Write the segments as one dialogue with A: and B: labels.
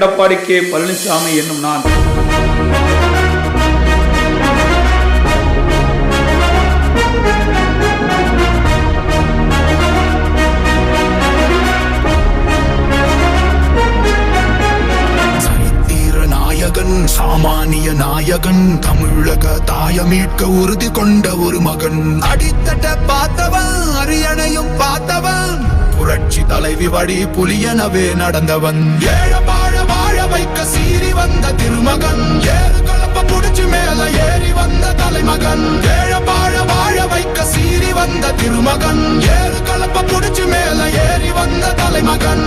A: Edappadi K Palaniswami என்னும் நான்.
B: நாயகன் சாமானிய நாயகன் தமிழக தாய மீட்க உறுதி கொண்ட ஒரு மகன். அடித்தட்ட பார்த்தவன் அரியணையும் பார்த்தவன். புரட்சி தலைவி வழி புலியனவே நடந்தவன். ஏழ வாழ வாழ வைக்க சீறி வந்த திருமகன். ஏறு கலப்ப புடிச்சு மேல ஏறி வந்த தலைமகன். ஏழ வாழ வாழ வைக்க சீறி வந்த திருமகன். ஏறு கலப்ப புடிச்சு மேல ஏறி வந்த தலைமகன்.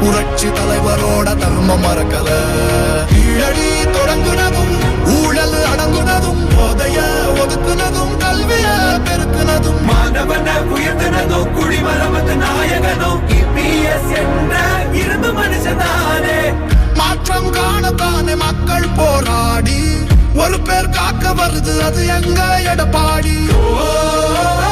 B: புரட்சி தலைவரோட தர்மம் மறக்கல. கீழடி தொடங்குனதும் ஊழல் அடங்குனதும் போதைய ஒதுக்குனதும் கல்விய பெருக்குனதும்.
C: மாணவன உயர்த்தினதோ குடிமரமத்து நாயகனோ இபிஎஸ் என்ற இரும்பு மனுஷனானே
B: மாற்றம் காணத்தானே மக்கள் போராடி. ஒரு பேர் காக்க வருது அது எங்க எடப்பாடி. புரட்சி